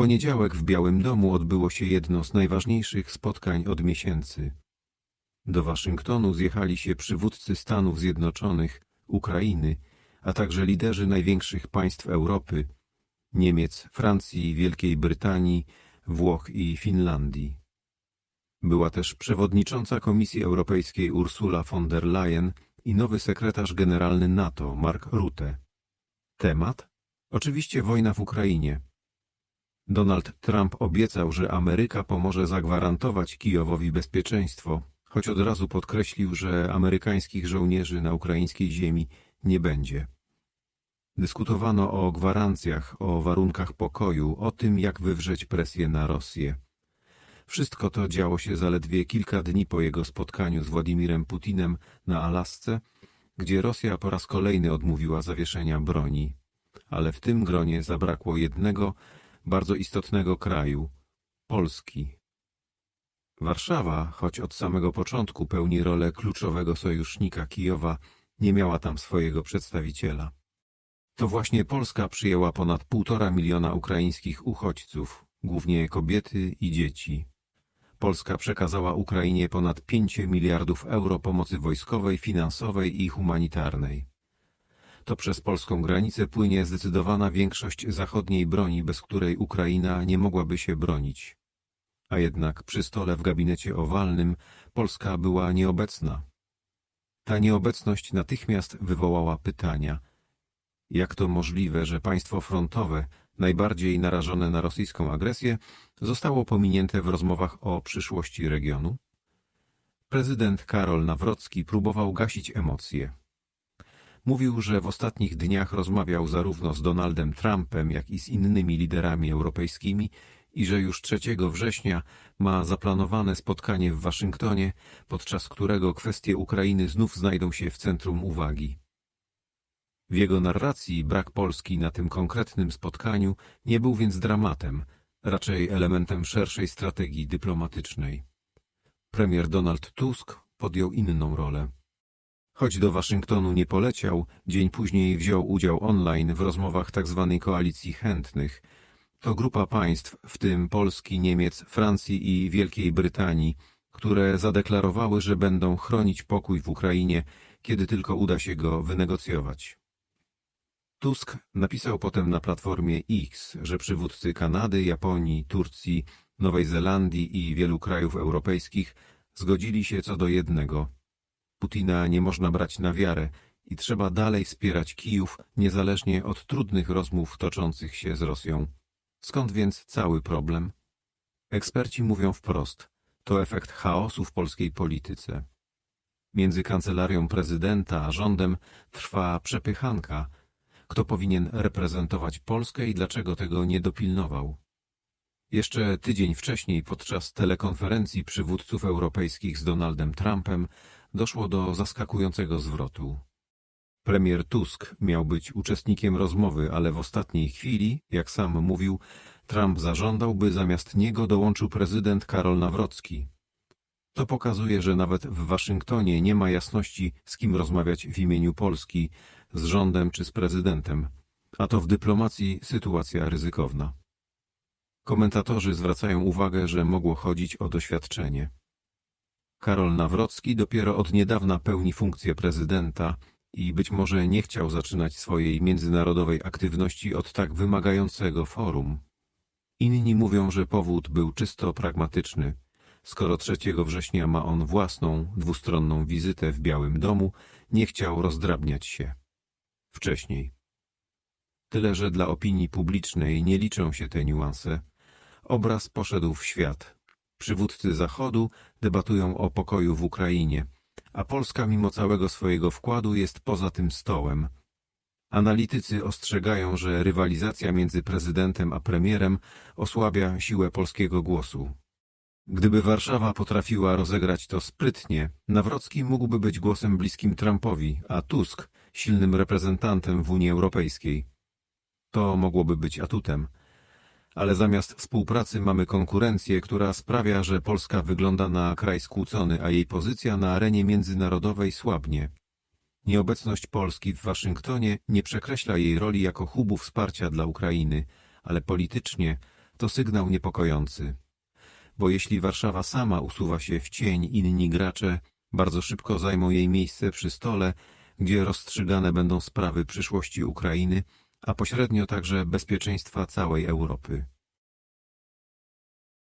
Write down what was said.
poniedziałek w Białym Domu odbyło się jedno z najważniejszych spotkań od miesięcy. Do Waszyngtonu zjechali się przywódcy Stanów Zjednoczonych, Ukrainy, a także liderzy największych państw Europy Niemiec, Francji, Wielkiej Brytanii, Włoch i Finlandii. Była też przewodnicząca Komisji Europejskiej Ursula von der Leyen i nowy sekretarz generalny NATO Mark Rutte. Temat? Oczywiście wojna w Ukrainie. Donald Trump obiecał, że Ameryka pomoże zagwarantować Kijowowi bezpieczeństwo, choć od razu podkreślił, że amerykańskich żołnierzy na ukraińskiej ziemi nie będzie. Dyskutowano o gwarancjach, o warunkach pokoju, o tym, jak wywrzeć presję na Rosję. Wszystko to działo się zaledwie kilka dni po jego spotkaniu z Władimirem Putinem na Alasce, gdzie Rosja po raz kolejny odmówiła zawieszenia broni. Ale w tym gronie zabrakło jednego, bardzo istotnego kraju Polski. Warszawa, choć od samego początku pełni rolę kluczowego sojusznika Kijowa, nie miała tam swojego przedstawiciela. To właśnie Polska przyjęła ponad półtora miliona ukraińskich uchodźców, głównie kobiety i dzieci. Polska przekazała Ukrainie ponad 5 miliardów euro pomocy wojskowej, finansowej i humanitarnej. To przez polską granicę płynie zdecydowana większość zachodniej broni, bez której Ukraina nie mogłaby się bronić. A jednak przy stole w gabinecie owalnym Polska była nieobecna. Ta nieobecność natychmiast wywołała pytania – jak to możliwe, że państwo frontowe, najbardziej narażone na rosyjską agresję, zostało pominięte w rozmowach o przyszłości regionu? Prezydent Karol Nawrocki próbował gasić emocje. Mówił, że w ostatnich dniach rozmawiał zarówno z Donaldem Trumpem, jak i z innymi liderami europejskimi i że już 3 września ma zaplanowane spotkanie w Waszyngtonie, podczas którego kwestie Ukrainy znów znajdą się w centrum uwagi. W jego narracji brak Polski na tym konkretnym spotkaniu nie był więc dramatem, raczej elementem szerszej strategii dyplomatycznej. Premier Donald Tusk podjął inną rolę. Choć do Waszyngtonu nie poleciał, dzień później wziął udział online w rozmowach tzw. Tak koalicji chętnych. To grupa państw, w tym Polski, Niemiec, Francji i Wielkiej Brytanii, które zadeklarowały, że będą chronić pokój w Ukrainie, kiedy tylko uda się go wynegocjować. Tusk napisał potem na platformie X, że przywódcy Kanady, Japonii, Turcji, Nowej Zelandii i wielu krajów europejskich zgodzili się co do jednego. Putina nie można brać na wiarę i trzeba dalej wspierać Kijów, niezależnie od trudnych rozmów toczących się z Rosją. Skąd więc cały problem? Eksperci mówią wprost, to efekt chaosu w polskiej polityce. Między kancelarią prezydenta a rządem trwa przepychanka – kto powinien reprezentować Polskę i dlaczego tego nie dopilnował. Jeszcze tydzień wcześniej, podczas telekonferencji przywódców europejskich z Donaldem Trumpem, doszło do zaskakującego zwrotu. Premier Tusk miał być uczestnikiem rozmowy, ale w ostatniej chwili, jak sam mówił, Trump zażądał, by zamiast niego dołączył prezydent Karol Nawrocki. To pokazuje, że nawet w Waszyngtonie nie ma jasności, z kim rozmawiać w imieniu Polski, z rządem czy z prezydentem, a to w dyplomacji sytuacja ryzykowna. Komentatorzy zwracają uwagę, że mogło chodzić o doświadczenie. Karol Nawrocki dopiero od niedawna pełni funkcję prezydenta i być może nie chciał zaczynać swojej międzynarodowej aktywności od tak wymagającego forum. Inni mówią, że powód był czysto pragmatyczny. Skoro 3 września ma on własną, dwustronną wizytę w Białym Domu, nie chciał rozdrabniać się wcześniej. Tyle, że dla opinii publicznej nie liczą się te niuanse. Obraz poszedł w świat. Przywódcy Zachodu debatują o pokoju w Ukrainie, a Polska mimo całego swojego wkładu jest poza tym stołem. Analitycy ostrzegają, że rywalizacja między prezydentem a premierem osłabia siłę polskiego głosu. Gdyby Warszawa potrafiła rozegrać to sprytnie, Nawrocki mógłby być głosem bliskim Trumpowi, a Tusk silnym reprezentantem w Unii Europejskiej. To mogłoby być atutem. Ale zamiast współpracy mamy konkurencję, która sprawia, że Polska wygląda na kraj skłócony, a jej pozycja na arenie międzynarodowej słabnie. Nieobecność Polski w Waszyngtonie nie przekreśla jej roli jako hubu wsparcia dla Ukrainy, ale politycznie to sygnał niepokojący. Bo jeśli Warszawa sama usuwa się w cień, inni gracze bardzo szybko zajmą jej miejsce przy stole, gdzie rozstrzygane będą sprawy przyszłości Ukrainy, a pośrednio także bezpieczeństwa całej Europy.